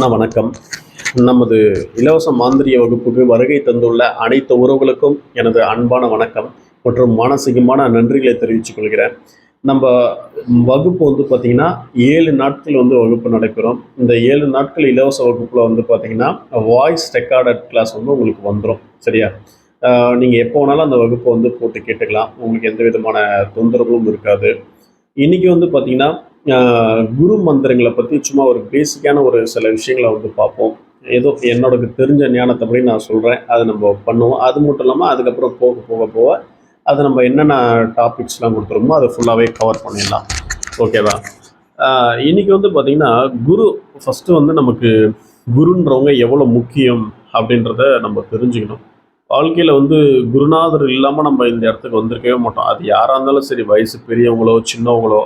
அண்ணா வணக்கம். நமது இலவச மாந்திரிய வகுப்புக்கு வருகை தந்துள்ள அனைத்து உறவுகளுக்கும் எனது அன்பான வணக்கம் மற்றும் மானசீகமான நன்றிகளை தெரிவித்துக் கொள்கிறேன். நம்ம வகுப்பு வந்து பார்த்திங்கன்னா ஏழு நாட்கள் வந்து வகுப்பு நடைபெறும் இந்த ஏழு நாட்கள் இலவச வகுப்பில் வந்து பார்த்திங்கன்னா வாய்ஸ் ரெக்கார்டட் கிளாஸ் வந்து உங்களுக்கு வந்துடும் சரியா? நீங்கள் எப்போ வேணாலும் அந்த வகுப்பை வந்து போட்டு கேட்டுக்கலாம். உங்களுக்கு எந்த விதமான தொந்தரவும் இருக்காது. இன்றைக்கி வந்து பார்த்திங்கன்னா குரு மந்திரங்களை பற்றி சும்மா ஒரு பேசிக்கான ஒரு சில விஷயங்களை வந்து பார்ப்போம். ஏதோ என்னோட தெரிஞ்ச ஞானத்தை படி நான் சொல்கிறேன் அதை நம்ம பண்ணுவோம். அது மட்டும் இல்லாமல் அதுக்கப்புறம் போக போக போக அதை நம்ம என்னென்ன டாபிக்ஸ்லாம் கொடுத்துருமோ அதை ஃபுல்லாகவே கவர் பண்ணிடலாம். ஓகேவா இன்றைக்கி இன்னைக்கு வந்து பார்த்திங்கன்னா குரு ஃபஸ்ட்டு வந்து நமக்கு குருன்றவங்க எவ்வளோ முக்கியம் அப்படின்றத நம்ம தெரிஞ்சுக்கணும். வாழ்க்கையில் வந்து குருநாதர் இல்லாமல் நம்ம இந்த இடத்துக்கு வந்திருக்கவே மாட்டோம். அது யாராக இருந்தாலும் சரி வயசு பெரியவங்களோ சின்னவங்களோ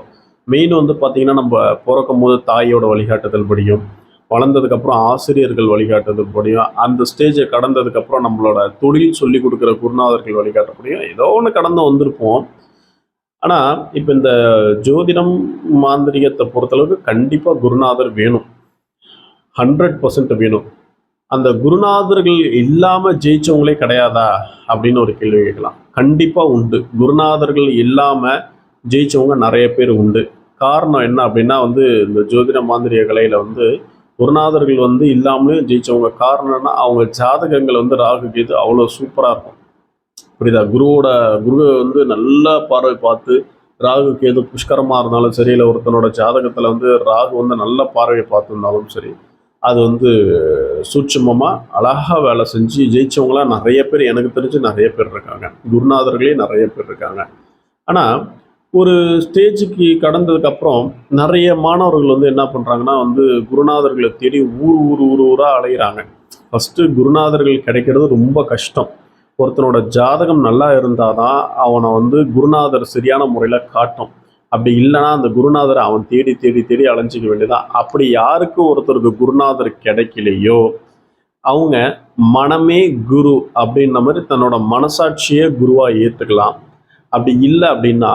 மெயின் வந்து பார்த்திங்கன்னா நம்ம பிறக்கும் போது தாயோட வழிகாட்டுதல் படியும். வளர்ந்ததுக்கப்புறம் ஆசிரியர்கள் வழிகாட்டுதல் படியும். அந்த ஸ்டேஜை கடந்ததுக்கப்புறம் நம்மளோட தொழில் சொல்லி கொடுக்குற குருநாதர்கள் வழிகாட்டப்படியும் ஏதோ ஒன்று கடந்து வந்திருப்போம். ஆனால் இப்போ இந்த ஜோதிடம் மாந்திரிகத்தை பொறுத்தளவுக்கு கண்டிப்பாக குருநாதர் வேணும். ஹண்ட்ரட் பர்சன்ட் வேணும். அந்த குருநாதர்கள் இல்லாமல் ஜெயிச்சவங்களே கிடையாதா? அப்படின்னு ஒரு கேள்வி கேட்கலாம். கண்டிப்பாக உண்டு. குருநாதர்கள் இல்லாமல் ஜெயித்தவங்க நிறைய பேர் உண்டு. காரணம் என்ன அப்படின்னா வந்து இந்த ஜோதிட மாந்திரிய கலையில் வந்து குருநாதர்கள் வந்து இல்லாமலே ஜெயிச்சவங்க. காரணம்னா அவங்க ஜாதகங்கள் வந்து ராகு கேது அவ்வளோ சூப்பராக இருக்கும். புரியுதா? குருவோட குரு வந்து நல்லா பார்வை பார்த்து ராகு கேது புஷ்கரமாக இருந்தாலும் சரி இல்லை ஒருத்தனோட ஜாதகத்தில் வந்து ராகு வந்து நல்ல பார்வையை பார்த்துருந்தாலும் சரி அது வந்து சூட்சமமாக அழகாக வேலை செஞ்சு ஜெயிச்சவங்களாம் நிறைய பேர் எனக்கு தெரிஞ்சு நிறைய பேர் இருக்காங்க. குருநாதர்களே நிறைய பேர் இருக்காங்க. ஆனால் ஒரு ஸ்டேஜுக்கு கடந்ததுக்கப்புறம் நிறைய மாணவர்கள் வந்து என்ன பண்ணுறாங்கன்னா வந்து குருநாதர்களை தேடி ஊர் ஊர் ஊர் ஊராக அலைகிறாங்க ஃபஸ்ட்டு குருநாதர்கள் கிடைக்கிறது ரொம்ப கஷ்டம். ஒருத்தனோட ஜாதகம் நல்லா இருந்தால் தான் அவனை வந்து குருநாதர் சரியான முறையில் காட்டும். அப்படி இல்லைன்னா அந்த குருநாதரை அவன் தேடி தேடி தேடி அலைஞ்சிக்க வேண்டியதான் அப்படி யாருக்கு ஒருத்தருக்கு குருநாதர் கிடைக்கலையோ அவங்க மனமே குரு அப்படின்ற மாதிரி தன்னோட மனசாட்சியே குருவாக ஏற்றுக்கலாம் அப்படி இல்லை அப்படின்னா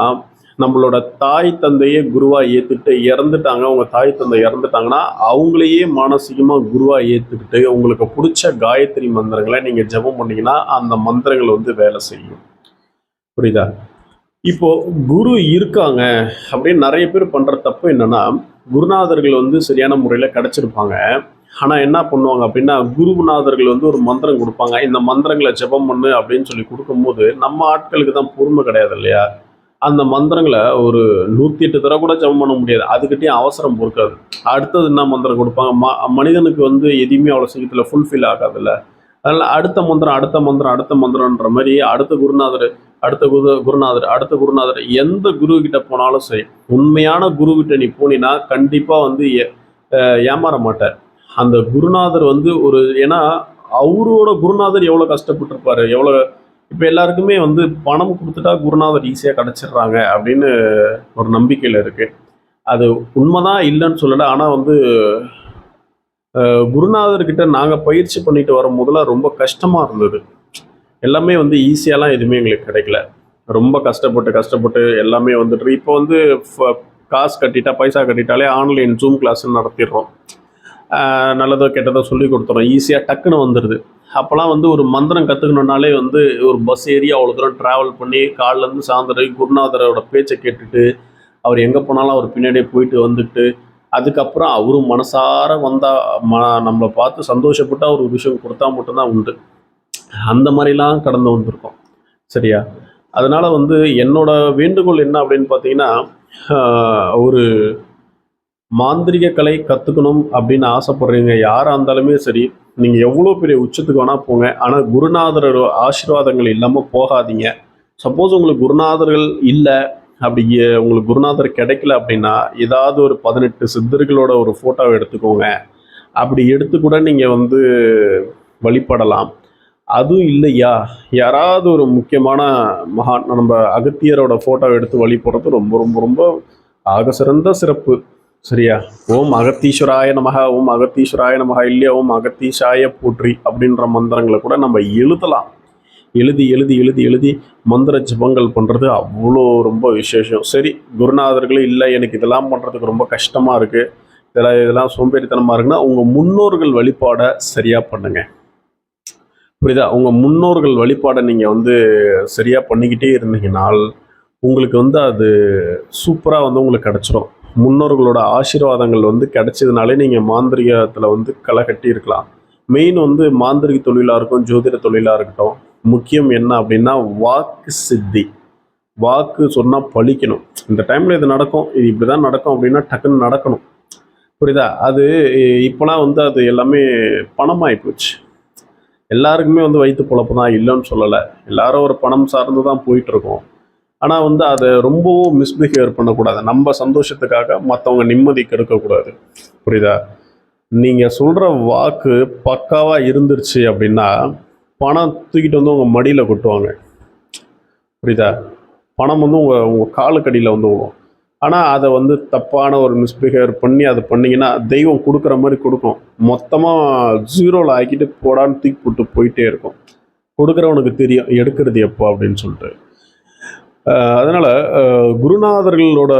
நம்மளோட தாய் தந்தையே குருவாக ஏற்றுக்கிட்டு இறந்துட்டாங்க. அவங்க தாய் தந்தை இறந்துட்டாங்கன்னா அவங்களையே மானசீகமாக குருவாக ஏற்றுக்கிட்டு உங்களுக்கு பிடிச்ச காயத்ரி மந்திரங்களை நீங்கள் ஜெபம் பண்ணிங்கன்னா அந்த மந்திரங்கள் வந்து வேலை செய்யும். புரியுதா? இப்போது குரு இருக்காங்க அப்படின்னு நிறைய பேர் பண்ணுற தப்பு என்னென்னா குருநாதர்கள் வந்து சரியான முறையில் கிடச்சிருப்பாங்க. ஆனால் என்ன பண்ணுவாங்க அப்படின்னா குருநாதர்கள் வந்து ஒரு மந்திரம் கொடுப்பாங்க. இந்த மந்திரங்களை ஜெபம் பண்ணு அப்படின்னு சொல்லி கொடுக்கும்போது நம்ம ஆட்களுக்கு தான் பொறுமை கிடையாது இல்லையா? அந்த மந்திரங்களை ஒரு நூற்றி எட்டு தடவை கூட ஜபம் பண்ண முடியாது. அதுக்கிட்டே அவசரம் பொறுக்காது. அடுத்தது என்ன மந்திரம் கொடுப்பாங்க? ம மனிதனுக்கு வந்து எதுவுமே அவ்வளோ சீக்கிரத்தில் ஃபுல்ஃபில் ஆகாதுல்ல. அதனால் அடுத்த மந்திரம் அடுத்த மந்திரம் அடுத்த மந்திரம்ன்ற மாதிரி அடுத்த குருநாதர் அடுத்த குரு குருநாதர் அடுத்த குருநாதர் எந்த குரு கிட்ட போனாலும் சரி உண்மையான குரு கிட்ட நீ போனீன்னா கண்டிப்பாக வந்து ஏ- ஏமாற மாட்டார். அந்த குருநாதர் வந்து ஒரு ஏன்னா அவரோட குருநாதர் எவ்வளோ கஷ்டப்பட்டிருப்பாரு எவ்வளோ இப்போ எல்லாருக்குமே வந்து பணம் கொடுத்துட்டா குருநாதர் ஈஸியாக கிடச்சிடுறாங்க அப்படின்னு ஒரு நம்பிக்கையில் இருக்குது அது உண்மைதான் இல்லைன்னு சொல்லலை. ஆனால் வந்து குருநாதர்கிட்ட நாங்கள் பயிற்சி பண்ணிட்டு வரும் முதல்ல ரொம்ப கஷ்டமாக இருந்தது. எல்லாமே வந்து ஈஸியாலாம் எதுவுமே எங்களுக்கு கிடைக்கல. ரொம்ப கஷ்டப்பட்டு கஷ்டப்பட்டு எல்லாமே வந்துட்டு இப்போ வந்து ஃப- காசு கட்டிட்டா பைசா கட்டிட்டாலே ஆன்லைன் ஜூம் கிளாஸ் நடத்திடுறோம். நல்லதோ கெட்டதோ சொல்லி கொடுத்துறோம். ஈஸியாக டக்குன்னு வந்துடுது அப்போல்லாம் வந்து ஒரு மந்திரம் கற்றுக்கணுன்னாலே வந்து ஒரு பஸ் ஏறி அவ்வளோ தூரம் ட்ராவல் பண்ணி காலிலேருந்து சாயந்தரம் குருநாதரோட பேச்சை கேட்டுட்டு அவர் எங்கே போனாலும் அவர் பின்னாடியே போயிட்டு வந்துட்டு அதுக்கப்புறம் அவரும் மனசார வந்தால் ம நம்மளை பார்த்து சந்தோஷப்பட்டு அவர் ஒரு விஷயம் கொடுத்தா மட்டும்தான் உண்டு. அந்த மாதிரிலாம் கடந்து வந்திருக்கோம். சரியா? அதனால் வந்து என்னோட வேண்டுகோள் என்ன அப்படின்னு பார்த்தீங்கன்னா ஒரு மாந்திரிக கலை கற்றுக்கணும் அப்படின்னு ஆசைப்படுறீங்க யாராக இருந்தாலுமே சரி நீங்கள் எவ்வளோ பெரிய உச்சத்துக்கு வேணால் போங்க. ஆனால் குருநாதரோட ஆசீர்வாதங்கள் இல்லாமல் போகாதீங்க. சப்போஸ் உங்களுக்கு குருநாதர்கள் இல்லை அப்படி உங்களுக்கு குருநாதர் கிடைக்கல அப்படின்னா ஏதாவது ஒரு பதினெட்டு சித்தர்களோட ஒரு ஃபோட்டோவை எடுத்துக்கோங்க. அப்படி எடுத்து கூட நீங்கள் வந்து வழிபடலாம். அதுவும் இல்லையா? யாராவது ஒரு முக்கியமான மகான் நம்ம அகத்தியரோட ஃபோட்டோவை எடுத்து வழிபடுறது ரொம்ப ரொம்ப ரொம்ப ஆக சிறந்த சிறப்பு. சரியா? ஓம் அகத்தீஸ்வராய நமக ஓம் அகத்தீஸ்வராய நமக இல்லையா? ஓம் அகத்தீஷாய போற்றி அப்படின்ற மந்திரங்களை கூட நம்ம எழுதலாம். எழுதி எழுதி எழுதி எழுதி மந்திர ஜபங்கள் பண்ணுறது அவ்வளோ ரொம்ப விசேஷம். சரி குருநாதர்களே இல்லை எனக்கு இதெல்லாம் பண்ணுறதுக்கு ரொம்ப கஷ்டமாக இருக்குது இதெல்லாம் இதெல்லாம் சோம்பேறித்தனமாக இருக்குன்னா உங்கள் முன்னோர்கள் வழிபாடை சரியாக பண்ணுங்கள் புரியுதா? உங்கள் முன்னோர்கள் வழிபாடை நீங்கள் வந்து சரியாக பண்ணிக்கிட்டே இருந்தீங்கனால் உங்களுக்கு வந்து அது சூப்பராக வந்து உங்களுக்கு கிடச்சிரும். முன்னோர்களோட ஆசீர்வாதங்கள் வந்து கிடைச்சதுனாலே நீங்கள் மாந்திரிகத்தில் வந்து களை கட்டி இருக்கலாம் மெயின் வந்து மாந்திரிக தொழிலாக இருக்கும் ஜோதிட தொழிலாக இருக்கட்டும் முக்கியம் என்ன அப்படின்னா வாக்கு சித்தி. வாக்கு சொன்னால் பழிக்கணும். இந்த டைமில் இது நடக்கும் இது இப்படி தான் நடக்கும் அப்படின்னா டக்குன்னு நடக்கணும். புரியுதா? அது இப்போலாம் வந்து அது எல்லாமே பணமாகி போச்சு. எல்லாருக்குமே வந்து வயிற்று பொழப்பு தான் இல்லைன்னு சொல்லலை. எல்லாரும் ஒரு பணம் சார்ந்து தான் போயிட்டுருக்கோம் ஆனால் வந்து அதை ரொம்பவும் மிஸ்பிஹேவ் பண்ணக்கூடாது. நம்ம சந்தோஷத்துக்காக மற்றவங்க நிம்மதி கெடுக்கக்கூடாது. புரியுதா? நீங்கள் சொல்கிற வாக்கு பக்காவாக இருந்துருச்சு அப்படின்னா பணம் தூக்கிட்டு வந்து உங்கள் மடியில் கொட்டுவாங்க. புரியுதா? பணம் வந்து உங்கள் உங்கள் காலுக்கடியில் வந்து விடும் ஆனால் அதை வந்து தப்பான ஒரு மிஸ்பிஹேவ் பண்ணி அதை பண்ணிங்கன்னா தெய்வம் கொடுக்குற மாதிரி கொடுக்கும். மொத்தமாக ஜீரோவில் ஆக்கிட்டு போடான்னு தூக்கி போட்டு போயிட்டே இருக்கும். கொடுக்குறவனுக்கு தெரியும் எடுக்கிறது எப்போ அப்படின்னு சொல்லிட்டு. அதனால் குருநாதர்களோட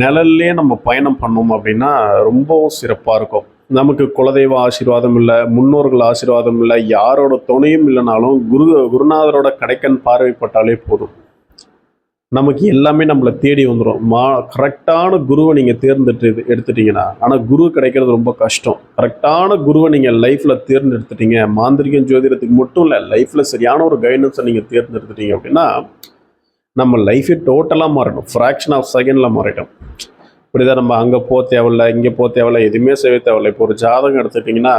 நிழல்லே நம்ம பயணம் பண்ணோம் அப்படின்னா ரொம்பவும் சிறப்பாக இருக்கும். நமக்கு குலதெய்வ ஆசீர்வாதம் இல்லை முன்னோர்கள் ஆசீர்வாதம் இல்லை யாரோட துணையும் இல்லைனாலும் குரு குருநாதரோட கடைக்கன் பார்வைப்பட்டாலே போதும். நமக்கு எல்லாமே நம்மளை தேடி வந்துடும் மா கரெக்டான குருவை நீங்கள் தேர்ந்தெடுத்து எடுத்துட்டீங்கன்னா ஆனால் குரு கிடைக்கிறது ரொம்ப கஷ்டம். கரெக்டான குருவை நீங்கள் லைஃப்பில் தேர்ந்தெடுத்துட்டீங்க. மாந்திரிகம் ஜோதிடத்துக்கு மட்டும் இல்லை லைஃப்பில் சரியான ஒரு கைடன்ஸை நீங்கள் தேர்ந்தெடுத்துட்டீங்க அப்படின்னா நம்ம லைஃபே டோட்டலாக மாறிடும் ஃப்ராக்ஷன் ஆஃப் செகண்டில் மாறிடும் இப்படிதான் நம்ம அங்கே போக தேவையில்ல இங்கே போக தேவையில்ல எதுவுமே செய்ய தேவையில்ல. இப்போ ஒரு ஜாதகம் எடுத்துட்டிங்கன்னா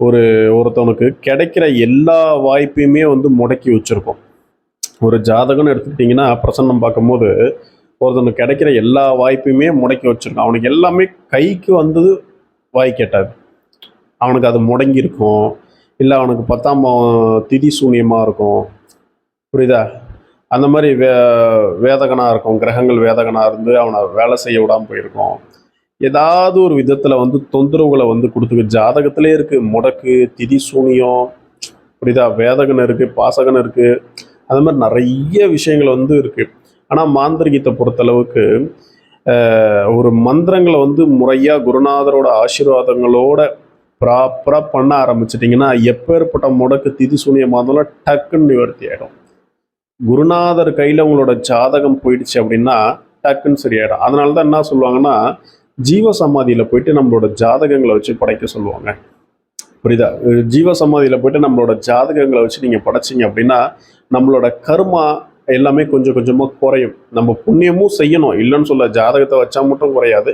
ஒரு ஒருத்தவனுக்கு கிடைக்கிற எல்லா வாய்ப்பையுமே வந்து முடக்கி வச்சுருக்கோம். ஒரு ஜாதகம்னு எடுத்துக்கிட்டிங்கன்னா பிரசன்னம் பார்க்கும்போது ஒருத்தனுக்கு கிடைக்கிற எல்லா வாய்ப்பையுமே முடக்கி வச்சுருக்கான் அவனுக்கு எல்லாமே கைக்கு வந்தது வாய் கேட்டாது. அவனுக்கு அது முடங்கி இருக்கும் இல்லை அவனுக்கு பத்தாம் திதி சூன்யமாக இருக்கும். புரியுதா? அந்த மாதிரி வே வேதகனாக இருக்கும் கிரகங்கள் வேதகனாக இருந்து அவனை வேலை செய்ய விடாமல் போயிருக்கோம். ஏதாவது ஒரு விதத்தில் வந்து தொந்தரவுகளை வந்து கொடுத்துருக்கு ஜாதகத்திலே இருக்குது முடக்கு திதி சூனியம் புரியுதா? வேதகன் இருக்குது பாசகன் இருக்குது அந்த மாதிரி நிறைய விஷயங்கள் வந்து இருக்குது ஆனால் மாந்திரிகத்தை பொறுத்தளவுக்கு ஒரு மந்திரங்களை வந்து முறையாக குருநாதரோட ஆசீர்வாதங்களோட ப்ராப்பராக பண்ண ஆரம்பிச்சிட்டிங்கன்னா எப்பேற்பட்ட முடக்கு திதி சூனியமாக இருந்தாலும் டக்குன்னு நிவர்த்தி ஆகிடும் குருநாதர் கையில் உங்களோட ஜாதகம் போயிடுச்சு அப்படின்னா டக்குன்னு சரியாயிடும். அதனால தான் என்ன சொல்லுவாங்கன்னா ஜீவ சமாதியில் போயிட்டு நம்மளோட ஜாதகங்களை வச்சு படைக்க சொல்லுவாங்க. புரியுதா? ஜீவ சமாதியில் போயிட்டு நம்மளோட ஜாதகங்களை வச்சு நீங்கள் படைச்சிங்க அப்படின்னா நம்மளோட கர்மா எல்லாமே கொஞ்சம் கொஞ்சமாக குறையும். நம்ம புண்ணியமும் செய்யணும். இல்லைன்னு சொல்ல ஜாதகத்தை வச்சா மட்டும் குறையாது.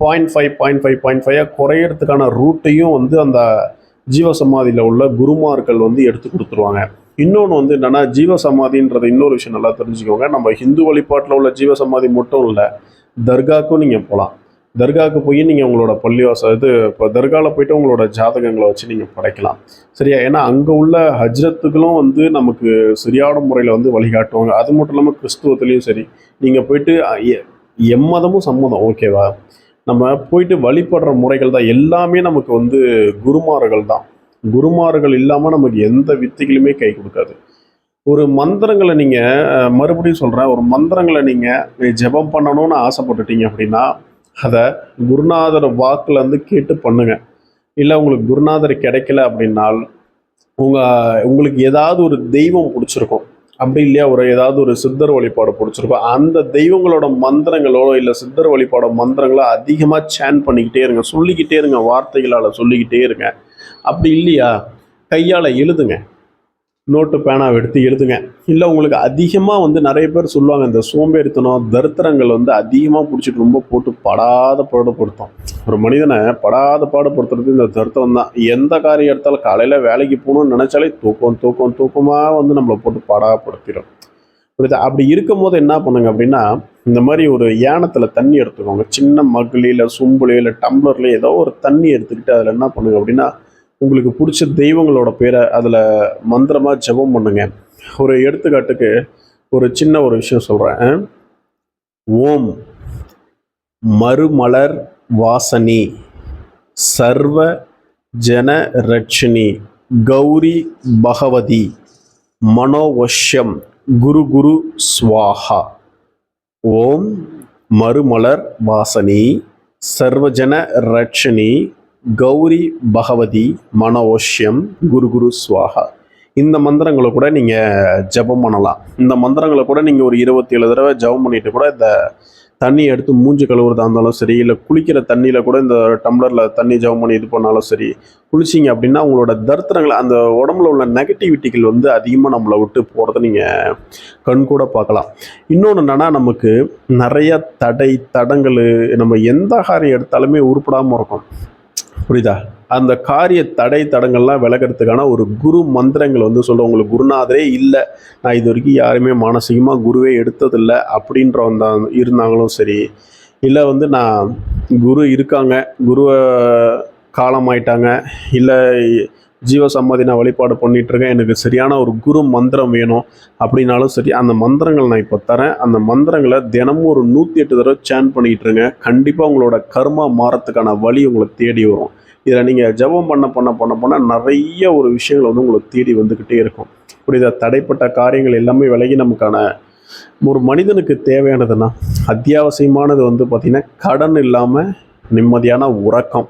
Point five point five point ஃபைவாக குறையறதுக்கான ரூட்டையும் வந்து அந்த ஜீவ சமாதியில் உள்ள குருமார்கள் வந்து எடுத்து கொடுத்துருவாங்க. இன்னொன்று வந்து என்னன்னா ஜீவ சமாதின்றது இன்னொரு விஷயம் நல்லா தெரிஞ்சுக்கோங்க. நம்ம ஹிந்து வழிபாட்டில் உள்ள ஜீவ சமாதி மட்டும் இல்லை தர்காவுக்கும் நீங்கள் போகலாம் தர்காவுக்கு போய் நீங்கள் உங்களோட பள்ளிவாச இது இப்போ தர்காவில் போயிட்டு உங்களோட ஜாதகங்களை வச்சு நீங்கள் படைக்கலாம். சரியா? ஏன்னா அங்கே உள்ள ஹஜ்ரத்துகளும் வந்து நமக்கு சரியான முறையில் வந்து வழிகாட்டுவாங்க. அது மட்டும் இல்லாமல் கிறிஸ்துவத்துலேயும் சரி. நீங்கள் போயிட்டு எ- எம்மதமும் சம்மதம். ஓகேவா? நம்ம போயிட்டு வழிபடுற முறைகள் தான். எல்லாமே நமக்கு வந்து குருமார்கள் தான் குருமார்கள் இல்லாமல் நமக்கு எந்த வித்தைகளுமே கை கொடுக்காது. ஒரு மந்திரங்களை நீங்கள் மறுபடியும் சொல்கிறேன் ஒரு மந்திரங்களை நீங்கள் ஜெபம் பண்ணணும்னு ஆசைப்பட்டுட்டீங்க அப்படின்னா அதை குருநாதர் வாக்கில் வந்து கேட்டு பண்ணுங்க. இல்லை உங்களுக்கு குருநாதர் கிடைக்கல அப்படின்னால் உங்கள் உங்களுக்கு ஏதாவது ஒரு தெய்வம் பிடிச்சிருக்கும். அப்படி இல்லையா? ஒரு ஏதாவது ஒரு சித்தர் வழிபாடு பிடிச்சிருக்கும். அந்த தெய்வங்களோட மந்திரங்களோ இல்லை சித்தர் வழிபாட மந்திரங்களோ அதிகமாக சேன் பண்ணிக்கிட்டே இருங்க. சொல்லிக்கிட்டே இருங்க வார்த்தைகளால் சொல்லிக்கிட்டே இருங்க. அப்படி இல்லையா? கையால் எழுதுங்க. நோட்டு பேனாவை எடுத்து எழுதுங்க. இல்லை உங்களுக்கு அதிகமாக வந்து நிறைய பேர் சொல்லுவாங்க இந்த சோம்பேறித்தனம் தரித்திரங்கள் வந்து அதிகமாக பிடிச்சிட்டு ரொம்ப போட்டு படாத பாடுபடுத்தும். ஒரு மனிதனை படாத பாடுபடுத்துறது இந்த தருத்தம் தான். எந்த காரியம் எடுத்தாலும் காலையில் வேலைக்கு போகணும்னு நினச்சாலே தூக்கம் தூக்கம் தூக்கமாக வந்து நம்மளை போட்டு படாப்படுத்திடும் புரியுதா? அப்படி இருக்கும் போது என்ன பண்ணுங்க அப்படின்னா இந்த மாதிரி ஒரு யானத்தில் தண்ணி எடுத்துக்கோங்க. சின்ன மகளில் இல்லை சும்புலி இல்லை டம்ளர்ல ஏதோ ஒரு தண்ணி எடுத்துக்கிட்டு அதில் என்ன பண்ணுங்க அப்படின்னா உங்களுக்கு பிடிச்ச தெய்வங்களோட பேரை அதில் மந்திரமாக ஜெபம் பண்ணுங்க. ஒரு எடுத்துக்காட்டுக்கு ஒரு சின்ன ஒரு விஷயம் சொல்கிறேன் ஓம் மறுமலர் வாசனி சர்வ ஜன ரட்சினி கௌரி பகவதி மனோவஷ்யம் குரு குரு ஸ்வாஹா. ஓம் மறுமலர் வாசனி சர்வஜன ரட்சணி கௌரி பகவதி மனோஷ்யம் குரு குரு ஸ்வாஹா இந்த மந்திரங்களை கூட நீங்கள் ஜெபம் பண்ணலாம். இந்த மந்திரங்களை கூட நீங்கள் ஒரு இருபத்தி ஏழு தடவை ஜெபம் பண்ணிட்டு கூட இந்த தண்ணி எடுத்து மூஞ்சி கழுவுறதா இருந்தாலும் சரி இல்லை குளிக்கிற தண்ணியில் கூட இந்த டம்ளரில் தண்ணி ஜெபம் பண்ணி இது பண்ணாலும் சரி குளிச்சிங்க அப்படின்னா உங்களோட தர்த்தனங்களை அந்த உடம்புல உள்ள நெகட்டிவிட்டிகள் வந்து அதிகமாக நம்மளை விட்டு போகிறத நீங்கள் கண் கூட பார்க்கலாம். இன்னொன்று என்னென்னா நமக்கு நிறைய தடை தடங்கள் நம்ம எந்த காரியம் எடுத்தாலுமே உருப்படாமல் இருக்கும். புரியுதா? அந்த காரிய தடை தடங்கள்லாம் விலகிறதுக்கான ஒரு குரு மந்திரங்கள் வந்து சொல்கிறோம் உங்களுக்கு குருநாதரே இல்லை. நான் இது வரைக்கும் யாருமே மானசீகமாக குருவே எடுத்ததில்லை அப்படின்றவங்க வந்தா இருந்தாங்களும் சரி. இல்லை வந்து நான் குரு இருக்காங்க. குருவை காலமாயிட்டாங்க. இல்லை ஜீவ சமாதி நான் வழிபாடு பண்ணிட்டு இருக்கேன் எனக்கு சரியான ஒரு குரு மந்திரம் வேணும் அப்படின்னாலும் சரி அந்த மந்திரங்கள் நான் இப்போ தரேன். அந்த மந்திரங்களை தினமும் ஒரு நூற்றி எட்டு தடவை சேன் பண்ணிட்டு இருங்க கண்டிப்பாக உங்களோட கர்மா மாறத்துக்கான வழி உங்களை தேடி வரும். இதில் நீங்கள் ஜெபம் பண்ண பண்ண பண்ண பண்ண நிறைய ஒரு விஷயங்கள் வந்து உங்களை தேடி வந்துக்கிட்டே இருக்கும். புரியுதா? தடைப்பட்ட காரியங்கள் எல்லாமே விலகி நமக்கான ஒரு மனிதனுக்கு தேவையானதுன்னா அத்தியாவசியமானது வந்து பார்த்திங்கன்னா கடன் இல்லாமல் நிம்மதியான உறக்கம்.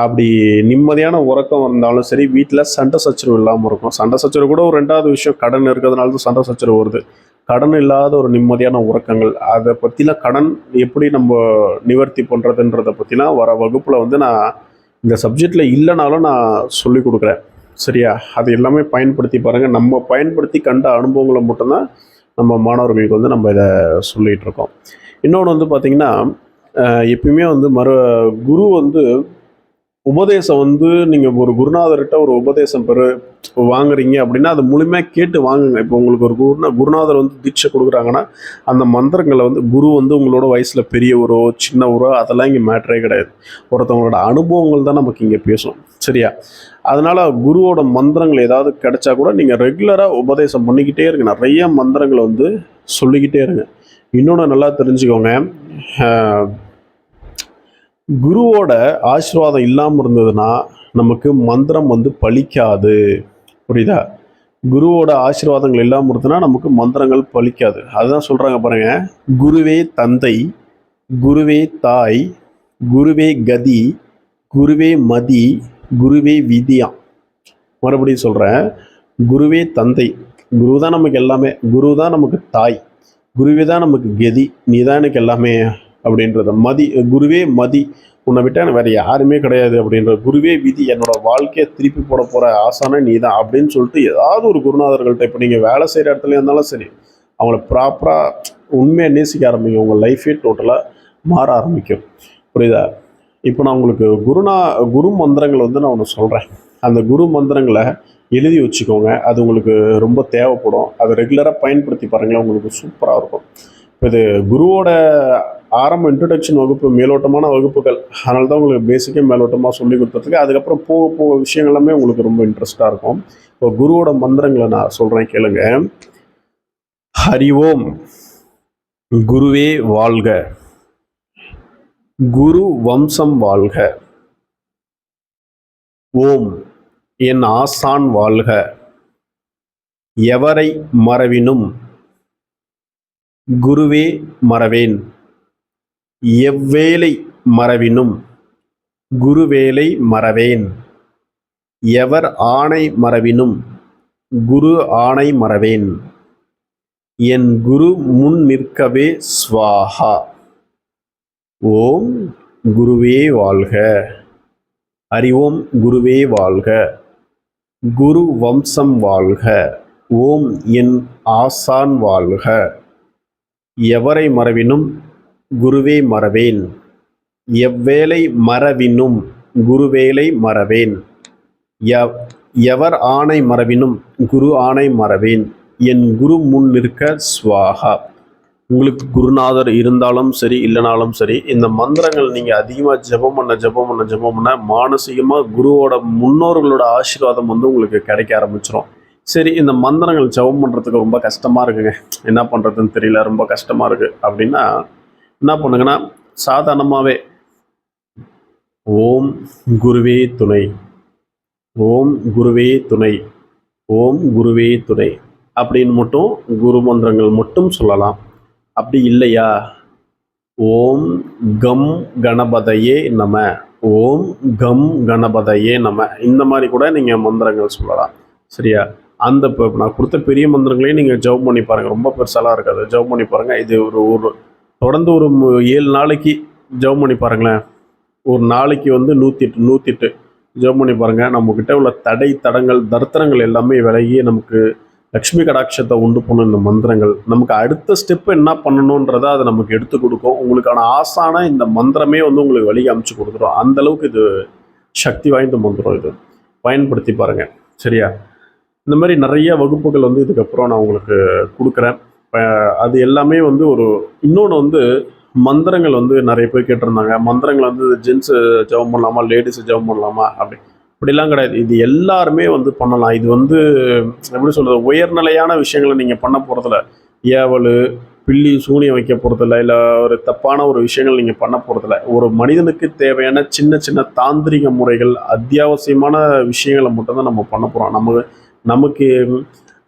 அப்படி நிம்மதியான உறக்கம் இருந்தாலும் சரி வீட்டில் சண்டை சச்சரவு இல்லாமல் இருக்கும். சண்டை சச்சரவு கூட ஒரு ரெண்டாவது விஷயம் கடன் இருக்கிறதுனால தான் சண்டை சச்சரவு வருது. கடன் இல்லாத ஒரு நிம்மதியான உறக்கங்கள் அதை பற்றிலாம் கடன் எப்படி நம்ம நிவர்த்தி பண்ணுறதுன்றதை பற்றிலாம் வர வகுப்பில் வந்து நான் இந்த சப்ஜெக்டில் இல்லைனாலும் நான் சொல்லி கொடுக்குறேன். சரியா? அது எல்லாமே பயன்படுத்தி பாருங்கள் நம்ம பயன்படுத்தி கண்ட அனுபவங்களை மட்டும்தான் நம்ம மாணவர்களுக்கு வந்து நம்ம இதை சொல்லிகிட்டு இருக்கோம். இன்னொன்று வந்து பார்த்திங்கன்னா எப்பயுமே வந்து மறு குரு வந்து உபதேசம் வந்து நீங்கள் ஒரு குருநாதர்கிட்ட ஒரு உபதேசம் பெரு வாங்குறீங்க அப்படின்னா அது முழுமையாக கேட்டு வாங்குங்க. இப்போ உங்களுக்கு ஒரு குருநா குருநாதர் வந்து தீட்சை கொடுக்குறாங்கன்னா அந்த மந்திரங்களை வந்து குரு வந்து உங்களோட வயசில் பெரியவரோ சின்னவரோ அதெல்லாம் இங்கே மேட்டரே கிடையாது. ஒருத்தவங்களோட அனுபவங்கள் தான் நமக்கு இங்கே பேசும். சரியா? அதனால் குருவோட மந்திரங்கள் ஏதாவது கிடைச்சா கூட நீங்கள் ரெகுலராக உபதேசம் பண்ணிக்கிட்டே இருங்க. நிறைய மந்திரங்களை வந்து சொல்லிக்கிட்டே இருங்க. இன்னொன்று நல்லா தெரிஞ்சுக்கோங்க. குருவோட ஆசீர்வாதம் இல்லாமல் இருந்ததுன்னா நமக்கு மந்திரம் வந்து பலிக்காது. புரியுதா? குருவோட ஆசீர்வாதங்கள் இல்லாமல் இருந்ததுன்னா நமக்கு மந்திரங்கள் பலிக்காது. அதுதான் சொல்கிறாங்க பாருங்க. குருவே தந்தை குருவே தாய் குருவே கதி குருவே மதி குருவே விதியா. மறுபடியும் சொல்கிறேன் குருவே தந்தை. குரு தான் நமக்கு எல்லாமே. குரு தான் நமக்கு தாய். குருவே தான் நமக்கு கதி. நீ தான் எனக்கு எல்லாமே. அப்படின்றத மதி குருவே மதி. உன்னை விட்டா வேறு வேற யாருமே கிடையாது அப்படின்ற குருவே விதி. என்னோட வாழ்க்கையை திருப்பி போட போற ஆசானே நீ தான் அப்படின்னு சொல்லிட்டு ஏதாவது ஒரு குருநாதர்கள்ட்ட இப்போ நீங்கள் வேலை செய்கிற இடத்துல இருந்தாலும் சரி அவங்கள ப்ராப்பராக உண்மையை நேசிக்க ஆரம்பிக்கும் உங்கள் லைஃபே டோட்டலாக மாற ஆரம்பிக்கும். புரியுதா? இப்போ நான் உங்களுக்கு குருநா குரு மந்திரங்கள் வந்து நான் ஒன்று சொல்கிறேன் அந்த குரு மந்திரங்களை எழுதி வச்சுக்கோங்க. அது உங்களுக்கு ரொம்ப தேவைப்படும். அதை ரெகுலராக பயன்படுத்தி பாருங்களேன். உங்களுக்கு சூப்பராக இருக்கும். இப்போ இது குருவோட ஆரம்ப இன்ட்ரடக்ஷன் வகுப்பு மேலோட்டமான வகுப்புகள். அதனால தான் உங்களுக்கு பேசிக்காக மேலோட்டமாக சொல்லி கொடுத்துருக்கு அதுக்கப்புறம் போக போக விஷயங்கள் எல்லாமே உங்களுக்கு ரொம்ப இன்ட்ரெஸ்டாக இருக்கும். இப்போ குருவோட மந்திரங்களை நான் சொல்கிறேன் கேளுங்க. ஹரி ஓம் குருவே வாழ்க. குரு வம்சம் வாழ்க. ஓம் என் ஆசான் வாழ்க. எவரை மறவினும் குருவே மறவேன். எவ்வேலை மறவினும் குருவேலை மறவேன். எவர் ஆணை மறவினும் குரு ஆணை மறவேன். என் குரு முன் நிற்கவே ஸ்வாஹா ஓம் குருவே வாழ்க. அறிவோம் குருவே வாழ்க. குரு வம்சம் வாழ்க. ஓம் என் ஆசான் வாழ்க. எவரை மறவினும் குருவே மறவேன். எவ்வேலை மறவினும் குருவேலை மறவேன். எவ் எவர் ஆணை மறவினும் குரு ஆணை மறவேன். என் குரு முன் நிற்க ஸ்வாஹா உங்களுக்கு குருநாதர் இருந்தாலும் சரி இல்லைனாலும் சரி இந்த மந்திரங்கள் நீங்கள் அதிகமாக ஜெபம் பண்ண ஜெபம் பண்ண ஜெபம் பண்ண மானசீகமாக குருவோட முன்னோர்களோட ஆசீர்வாதம் வந்து உங்களுக்கு கிடைக்க ஆரம்பிச்சிடும் சரி இந்த மந்திரங்கள் ஜெபம் பண்ணுறதுக்கு ரொம்ப கஷ்டமாக இருக்குங்க. என்ன பண்ணுறதுன்னு தெரியல ரொம்ப கஷ்டமாக இருக்குது அப்படின்னா என்ன பண்ணுங்கன்னா சாதாரணமாகவே ஓம் குருவே துணை ஓம் குருவே துணை ஓம் குருவே துணை அப்படின்னு மட்டும் குரு மந்திரங்கள் மட்டும் சொல்லலாம். அப்படி இல்லையா? ஓம் கம் கணபதையே நம ஓம் கம் கணபதையே நம. இந்த மாதிரி கூட நீங்கள் மந்திரங்கள் சொல்லலாம். சரியா? அந்த இப்போ நான் கொடுத்த பெரிய மந்திரங்களையும் நீங்கள் ஜவ் பண்ணி பாருங்கள் ரொம்ப பெருசாலாம் இருக்காது. ஜவ் பண்ணி பாருங்கள் இது ஒரு ஒரு தொடர்ந்து ஒரு ஏழு நாளைக்கு ஜெபம் பண்ணி பாருங்களேன். ஒரு நாளைக்கு வந்து நூற்றி எட்டு நூற்றி எட்டு ஜெபம் பண்ணி பாருங்கள் நம்மக்கிட்ட உள்ள தடை தடங்கள் தர்த்தனங்கள் எல்லாமே விலகி நமக்கு லக்ஷ்மி கடாட்சத்தை உண்டு பண்ணும் இந்த மந்திரங்கள். நமக்கு அடுத்த ஸ்டெப் என்ன பண்ணணுன்றதை அதை நமக்கு எடுத்து கொடுக்கும். உங்களுக்கான ஆசான இந்த மந்திரமே வந்து உங்களுக்கு வழி அமைச்சு கொடுத்துரும். அந்த அளவுக்கு இது சக்தி வாய்ந்த மந்திரம் இது. பயன்படுத்தி பாருங்க. சரியா? இந்த மாதிரி நிறைய வகுப்புகள் வந்து இதுக்கப்புறம் நான் உங்களுக்கு கொடுக்குறேன். அது எல்லாமே வந்து ஒரு இன்னொன்று வந்து மந்திரங்கள் வந்து நிறைய பேர் கேட்டிருந்தாங்க. மந்திரங்கள் வந்து ஜென்ஸு ஜெபம் பண்ணலாமா லேடிஸு ஜெபம் பண்ணலாமா அப்படி. இப்படிலாம் கிடையாது. இது எல்லாருமே வந்து பண்ணலாம். இது வந்து எப்படி சொல்கிறது உயர்நிலையான விஷயங்களை நீங்கள் பண்ண போகிறதில்ல ஏவல் பில்லி சூனியம் வைக்க போகிறதில்ல இல்லை ஒரு தப்பான ஒரு விஷயங்கள் நீங்கள் பண்ண போகிறதில்ல ஒரு மனிதனுக்கு தேவையான சின்ன சின்ன தாந்திரிக முறைகள் அத்தியாவசியமான விஷயங்களை மட்டும்தான் நம்ம பண்ண போகிறோம் நம்ம நமக்கு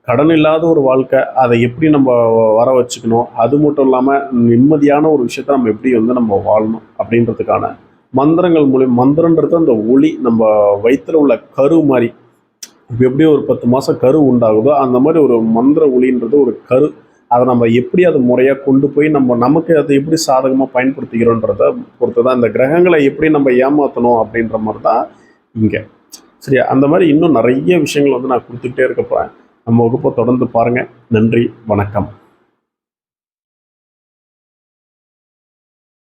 கடன் இல்லாத ஒரு வாழ்க்கை அதை எப்படி நம்ம வர வச்சுக்கணும் அது மட்டும் இல்லாமல் நிம்மதியான ஒரு விஷயத்த நம்ம எப்படி வந்து நம்ம வாழணும் அப்படின்றதுக்கான மந்திரங்கள் மூலியம் மந்திரன்றது அந்த ஒளி நம்ம வயிற்றில் உள்ள கரு மாதிரி இப்போ எப்படி ஒரு பத்து மாதம் கரு உண்டாகுதோ அந்த மாதிரி ஒரு மந்திர ஒளின்றது ஒரு கரு. அதை நம்ம எப்படி அதை முறையாக கொண்டு போய் நம்ம நமக்கு அதை எப்படி சாதகமாக பயன்படுத்திக்கிறோன்றத பொறுத்து தான் இந்த கிரகங்களை எப்படி நம்ம ஏமாற்றணும் அப்படின்ற மாதிரி தான் இங்கே. சரியா? அந்த மாதிரி இன்னும் நிறைய விஷயங்கள் வந்து நான் கொடுத்துக்கிட்டே இருக்க போகிறேன் நம்ம வகுப்பை தொடர்ந்து பாருங்கள் நன்றி வணக்கம்.